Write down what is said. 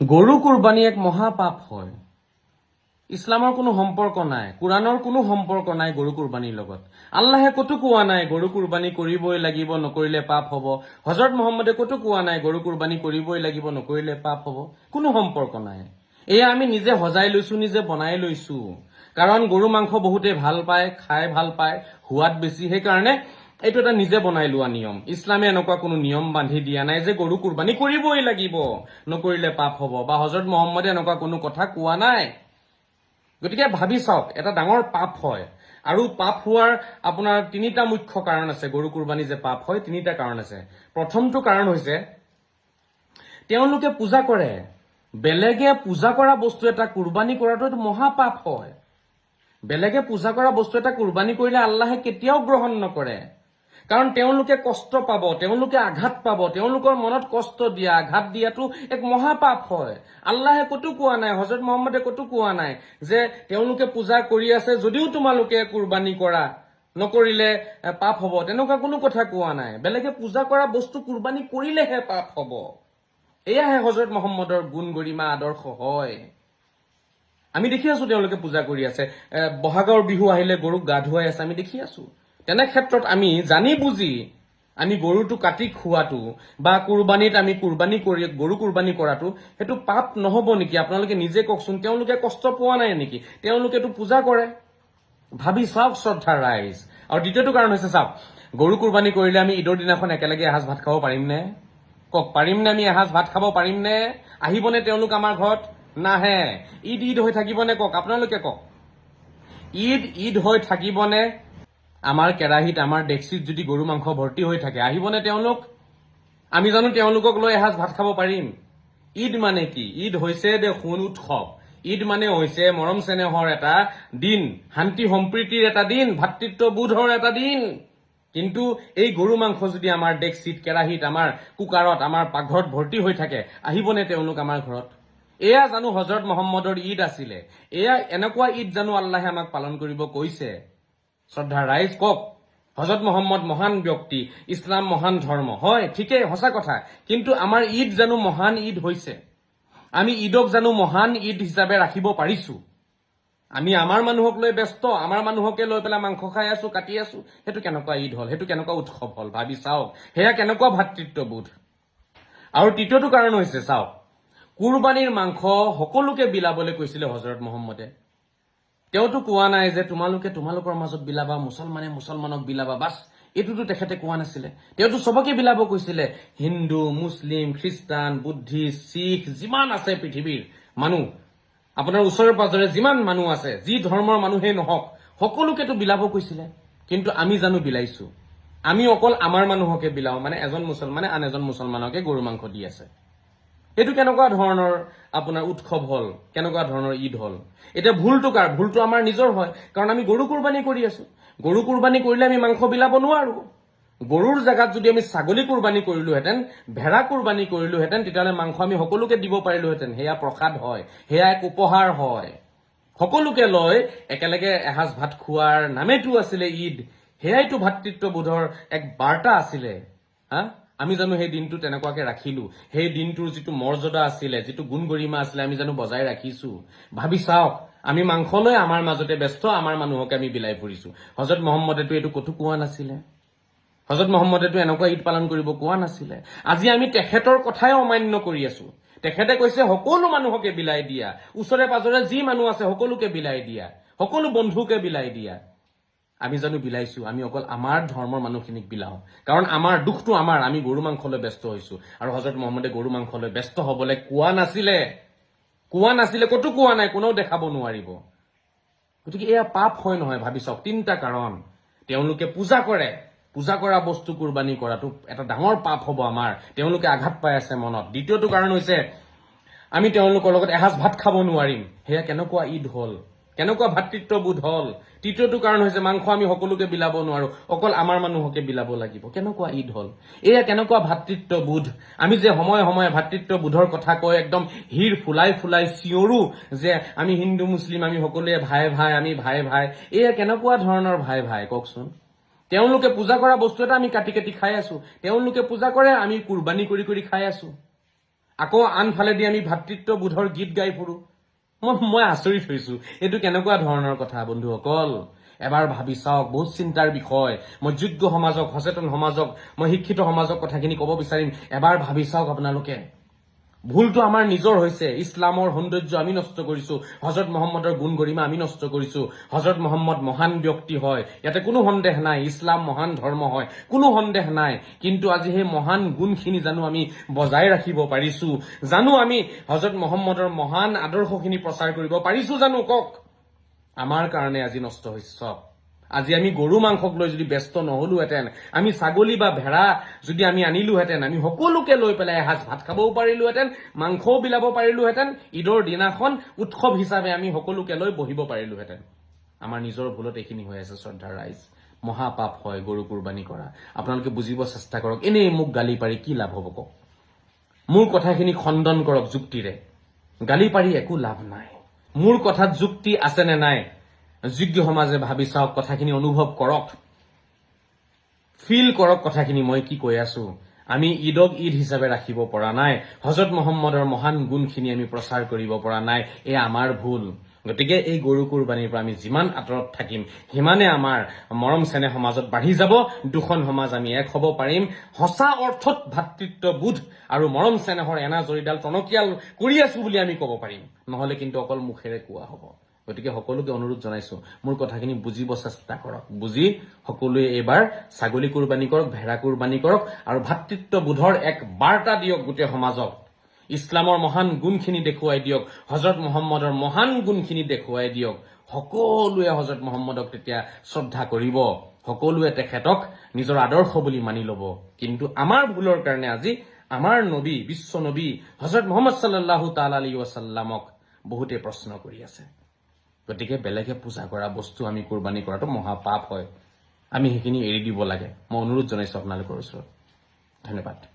গৰু কুৰবানী এক মহাপাপ হয়। ইছলামৰ কোনো সম্পৰ্ক নাই কোৰাণৰ কোনো সম্পৰ্ক নাই গৰু কুৰবানীৰ লগত। আল্লাহে ক'তো কোৱা নাই, গৰু কুৰবানী কৰিবই লাগিব, নকৰিলে পাপ হ'ব। হজৰত মহম্মদে ক'তো কোৱা নাই, গৰু কুৰবানী কৰিবই লাগিব, নকৰিলে পাপ হ'ব। কোনো সম্পৰ্ক নাই। এয়া আমি নিজে সজাই লৈছো, নিজে বনাই লৈছো। কাৰণ গৰু মাংস বহুতে ভালো পায়, খাই ভালো পায়, সোৱাদ বেছি। সেইকাৰণে এইটো এটা নিজে বনাই লোৱা নিয়ম। ইছলামে এনেকুৱা কোনো নিয়ম বান্ধি দিয়া নাই যে গৰু কুৰবানী কৰিবই লাগিব। নকৰিলে পাপ হ'ব। বা হজৰত মহম্মদে এনেকুৱা কোনো কথা কোৱা নাই। গতিকে ভাবি চাওক, এটা ডাঙৰ পাপ হয়। আৰু পাপ হোৱাৰ আপোনাৰ তিনিটা মুখ্য কাৰণ আছে। গৰু কুৰবানী যে পাপ হয়, তিনিটা কাৰণ আছে। প্ৰথমটো কাৰণ হৈছে, তেওঁলোকে পূজা কৰে। বেলেগে পূজা কৰা বস্তু এটা কুৰবানী কৰাটো এইটো মহাপাপ হয়। বেলেগে পূজা কৰা বস্তু এটা কুৰবানী কৰিলে আল্লাহে কেতিয়াও গ্ৰহণ নকৰে। কাৰণ তেওঁলোকে কষ্ট পাব, তেওঁলোকে আঘাত পাব, তেওঁলোকৰ মনত কষ্ট দিয়া, আঘাত দিয়াটো এক মহাপাপ হয়। আল্লাহে ক'তো কোৱা নাই, হজৰত মহম্মদে ক'তো কোৱা নাই যে তেওঁলোকে পূজা কৰি আছে যদিও তোমালোকে কুৰবানী কৰা নকৰিলে পাপ হ'ব। তেনেকুৱা কোনো কথা কোৱা নাই। বেলেগে পূজা কৰা বস্তু কুৰবানী কৰিলেহে পাপ হ'ব। এয়াহে হজৰত মহম্মদৰ গুণ গৰিমা আদৰ্শ হয়। আমি দেখি আছো তেওঁলোকে পূজা কৰি আছে। বহাগৰ বিহু আহিলে গৰুক গা ধুৱাই আছে, আমি দেখি আছো। তেনে ক্ষেত্ৰত আমি জানি বুজি আমি গৰুটো কাটি খোৱাটো বা কুৰবানীত আমি কুৰবানী কৰি, গৰু কুৰবানী কৰাটো, সেইটো পাপ নহব নেকি? আপোনালোকে নিজে কওকচোন, তেওঁলোকে কষ্ট পোৱা নাই নেকি? তেওঁলোকেতো পূজা কৰে। ভাবি চাওক শ্ৰদ্ধা ৰাইজ। আৰু দ্বিতীয়টো কাৰণ হৈছে, চাওক, গৰু কুৰবানী কৰিলে আমি ঈদৰ দিনাখন একেলগে এসাঁজ ভাত খাব পাৰিমনে? কওক, পাৰিমনে আমি এসাঁজ ভাত খাব পাৰিমনে? আহিবনে তেওঁলোক আমাৰ ঘৰত? নাহে। ঈদ ঈদ হৈ থাকিবনে কওক? আপোনালোকে কওক। ঈদ ঈদ হৈ থাকিবনে? আমাৰ কেৰাহীত, আমাৰ ডেক্সিত যদি গৰু মাংস ভৰ্তি হৈ থাকে, আহিবনে তেওঁলোক? আমি জানো তেওঁলোকক লৈ এসাঁজ ভাত খাব পাৰিম। ঈদ মানে কি? ঈদ হৈছে দেখোন উৎসৱ। ঈদ মানে হৈছে মৰম চেনেহৰ এটা দিন, শান্তি সম্প্ৰীতিৰ এটা দিন, ভাতৃত্ববোধৰ এটা দিন। কিন্তু এই গৰু মাংস যদি আমাৰ ডেক্সিত, কেৰাহীত, আমাৰ কুকাৰত, আমাৰ পাকঘৰত ভৰ্তি হৈ থাকে, আহিবনে তেওঁলোক আমাৰ ঘৰত? এয়া জানো হজৰত মহম্মদৰ ঈদ আছিলে। এয়া এনেকুৱা ঈদ জানো আল্লাহে আমাক পালন কৰিব কৈছে। শ্ৰদ্ধা ৰাইজ কওক, হজৰত মহম্মদ মহান ব্যক্তি, ইছলাম মহান ধৰ্ম। হয়, ঠিকেই, সঁচা কথা। কিন্তু আমাৰ ঈদ জানো মহান ঈদ হৈছে? আমি ঈদক জানো মহান ঈদ হিচাপে ৰাখিব পাৰিছো? আমি আমাৰ মানুহক লৈ ব্যস্ত, আমাৰ মানুহকে লৈ পেলাই মাংস খাই আছো, কাটি আছো। সেইটো কেনেকুৱা ঈদ হ'ল? সেইটো কেনেকুৱা উৎসৱ হ'ল? ভাবি চাওক। সেয়া কেনেকুৱা ভাতৃত্ববোধ? আৰু তৃতীয়টো কাৰণ হৈছে, চাওক, কুৰবানীৰ মাংস সকলোকে বিলাবলৈ কৈছিলে হজৰত মহম্মদে। তেওঁতো কোৱা নাই যে তোমালোকে তোমালোকৰ মাজত বিলাবা, মুছলমানে মুছলমানক বিলাবা, বাছ এইটোতো তেখেতে কোৱা নাছিলে। তেওঁতো চবকে বিলাব কৈছিলে, হিন্দু, মুছলিম, খ্ৰীষ্টান, বুদ্ধিষ্ট, শিখ, যিমান আছে পৃথিৱীৰ মানুহ। আপোনাৰ ওচৰে পাজৰে যিমান মানুহ আছে, যি ধৰ্মৰ মানুহেই নহওক, সকলোকেতো বিলাব কৈছিলে। কিন্তু আমি জানো বিলাইছো। আমি অকল আমাৰ মানুহকে বিলাও মানে এজন মুছলমানে আন এজন মুছলমানকে গৰু মাংস দি আছে। এইটো কেনেকুৱা ধৰণৰ আপোনাৰ উৎসৱ হ'ল? কেনেকুৱা ধৰণৰ ঈদ হ'ল? এতিয়া ভুলটো কাৰ ভুলটো আমাৰ নিজৰ হয়। কাৰণ আমি গৰু কুৰবানী কৰি আছো। গৰু কুৰবানী কৰিলে আমি মাংস বিলাব নোৱাৰো। গৰুৰ জেগাত যদি আমি ছাগলী কুৰবানী কৰিলোহেঁতেন, ভেড়া কুৰবানী কৰিলোহেঁতেন, তেতিয়াহ'লে মাংস আমি সকলোকে দিব পাৰিলোহেঁতেন। সেয়া প্ৰসাদ হয়। সেয়া এক উপহাৰ হয়। সকলোকে লৈ একেলগে এসাঁজ ভাত খোৱাৰ নামেটো আছিলে ঈদ। সেয়াইতো ভাতৃত্ববোধৰ এক বাৰ্তা আছিলে। হা? আমি জানো সেই দিনটো তেনেকুৱাকে ৰাখিলো। সেই দিনটোৰ যিটো মৰ্যাদা আছিলে, যিটো গুণ গৰিমা আছিলে, আমি জানো বজাই ৰাখিছো। ভাবি চাওক, আমি মাংস লৈ আমাৰ মাজতে ব্যস্ত, আমাৰ মানুহকে আমি বিলাই ফুৰিছো। হজৰত মহম্মদেতো এইটো ক'তো কোৱা নাছিলে? হজৰত মহম্মদেতো এনেকুৱা ঈদ পালন কৰিব কোৱা নাছিলে? আজি আমি তেখেতৰ কথাই অমান্য কৰি আছো। তেখেতে কৈছে, সকলো মানুহকে বিলাই দিয়া। ওচৰে পাজৰে যি মানুহ আছে, সকলোকে বিলাই দিয়া। সকলো বন্ধুকে বিলাই দিয়া। আমি জানো বিলাইছো, আমি অকল আমাৰ ধৰ্মৰ মানুহখিনিক বিলাও। কাৰণ আমাৰ দুখটো আমাৰ, আমি গৰু মাংসলৈ ব্যস্ত হৈছো। আৰু হজৰত মহম্মদে গৰু মাংসলৈ ব্যস্ত হবলৈ কোৱা নাছিলে। কোৱা নাছিলে, ক'তো কোৱা নাই, কোনেও দেখাব নোৱাৰিব। গতিকে এয়া পাপ হয় নহয়, ভাবি চাওক। তিনিটা কাৰণ। তেওঁলোকে পূজা কৰে। পূজা কৰা বস্তু কুৰবানী কৰাটো এটা ডাঙৰ পাপ হ'ব আমাৰ। তেওঁলোকে আঘাত পাই আছে মনত। দ্বিতীয়টো কাৰণ হৈছে, আমি তেওঁলোকৰ লগত এসাঁজ ভাত খাব নোৱাৰিম। সেয়া কেনেকুৱা ঈদ হ'ল? কেনেকুৱা ভাতৃত্ববোধ হ'ল? তৃতীয়টো কাৰণ হৈছে মাংস আমি সকলোকে বিলাব নোৱাৰো। অকল আমাৰ মানুহকে বিলাব লাগিব। কেনেকুৱা ঈদ হ'ল? এয়া কেনেকুৱা ভাতৃত্ববোধ? আমি যে সময়ে সময়ে ভাতৃত্ববোধৰ কথা কৈ একদম হিৰ ফুলাই ফুলাই চিঞৰো যে আমি হিন্দু, মুছলিম, আমি সকলোৱে ভাই ভাই, আমি ভাই ভাই, এয়া কেনেকুৱা ধৰণৰ ভাই ভাই? কওকচোন। তেওঁলোকে পূজা কৰা বস্তু এটা আমি কাটি কাটি খাই আছো। তেওঁলোকে পূজা কৰে, আমি কুৰবানী কৰি কৰি খাই আছো। আকৌ আনফালেদি আমি ভাতৃত্ববোধৰ গীত গাই ফুৰো। মই আচৰিত হৈছো। এইটো কেনেকুৱা ধৰণৰ কথা বন্ধুসকল? এবাৰ ভাবি চাওক বহুত চিন্তাৰ বিষয়। মই যোগ্য সমাজক সচেতন সমাজক মই শিক্ষিত সমাজক কথাখিনি ক'ব বিচাৰিম। এবাৰ ভাবি চাওক আপোনালোকে। ভুলটো আমাৰ নিজৰ হৈছে। ইছলামৰ সৌন্দৰ্য আমি নষ্ট কৰিছো। হজৰত মহম্মদৰ গুণ গৰিমা আমি নষ্ট কৰিছো। হজৰত মহম্মদ মহান ব্যক্তি হয়। ইয়াতে কোনো সন্দেহ নাই। ইছলাম মহান ধৰ্ম হয়। কোনো সন্দেহ নাই। কিন্তু আজি সেই মহান গুণখিনি জানো আমি বজাই ৰাখিব পাৰিছো। জানো আমি হজৰত মহম্মদৰ মহান আদৰ্শখিনি প্ৰচাৰ কৰিব পাৰিছো জানো কওক? আমাৰ কাৰণে আজি নষ্ট হৈছে চব। আজি আমি গৰু মাংসক লৈ যদি ব্যস্ত নহলোহেঁতেন আমি ছাগলী বা ভেড়া যদি আমি আনিলোহেঁতেন আমি সকলোকে লৈ পেলাই এসাঁজ ভাত খাবও পাৰিলোহেঁতেন মাংসও বিলাব পাৰিলোহেঁতেন ঈদৰ দিনাখন উৎসৱ হিচাপে আমি সকলোকে লৈ বহিব পাৰিলোহেঁতেন। আমাৰ নিজৰ ভুলত এইখিনি হৈ আছে শ্ৰদ্ধাৰ ৰাইজ। মহাপাপ হয় গৰু কুৰবানী কৰা। আপোনালোকে বুজিব চেষ্টা কৰক এনেই মোক গালি পাৰি কি লাভ হ'ব কওক? মোৰ কথাখিনি খণ্ডন কৰক যুক্তিৰে। গালি পাৰি একো লাভ নাই। মোৰ কথাত যুক্তি আছে নে নাই? যোগ্য সমাজে ভাবি চাওক, কথাখিনি অনুভৱ কৰক। ফিল কৰক কথাখিনি, মই কি কৈ আছো? আমি ঈদক ঈদ হিচাপে ৰাখিব পৰা নাই। হজৰত মহম্মদৰ মহান গুণখিনি আমি প্ৰচাৰ কৰিব পৰা নাই। এয়া আমাৰ ভুল। গতিকে এই গৰু কুৰবানীৰ পৰা আমি যিমান আঁতৰত থাকিম, সিমানে আমাৰ মৰম চেনেহ সমাজত বাঢ়ি যাব, দুখন সমাজ আমি এক হ'ব পাৰিম। সঁচা অৰ্থত ভাতৃত্ববোধ আৰু মৰম চেনেহৰ এনা জৰিডাল টনকিয়াল কৰি আছো বুলি আমি ক'ব পাৰিম। নহলে কিন্তু অকল মুখেৰে কোৱা হ'ব। গতিকে সকলোকে অনুৰোধ জনাইছো। মোৰ কথাখিনি বুজিব চেষ্টা কৰক। বুজি সকলোৱে এইবাৰ ছাগলী কুৰবানী কৰক, ভেড়া কুৰবানী কৰক আৰু ভাতৃত্ববোধৰ এক বাৰ্তা দিয়ক গোটেই সমাজক। ইছলামৰ মহান গুণখিনি দেখুৱাই দিয়ক। হজৰত মহম্মদৰ মহান গুণখিনি দেখুৱাই দিয়ক। সকলোৱে হজৰত মহম্মদক তেতিয়া শ্ৰদ্ধা কৰিব। সকলোৱে তেখেতক নিজৰ আদৰ্শ বুলি মানি ল'ব। কিন্তু আমাৰ ভুলৰ কাৰণে আজি আমাৰ নবী, বিশ্ব নবী হজৰত মহম্মদ চাল্লাহু তাল আলী ৱাচাল্লামক বহুতে প্ৰশ্ন কৰি আছে। গতিকে বেলেগে পূজা কৰা বস্তু আমি কোৰবানী কৰাটো মহাপাপ হয়। আমি সেইখিনি এৰি দিব লাগে। মই অনুৰোধ জনাইছো আপোনালোকৰ ওচৰত। ধন্যবাদ।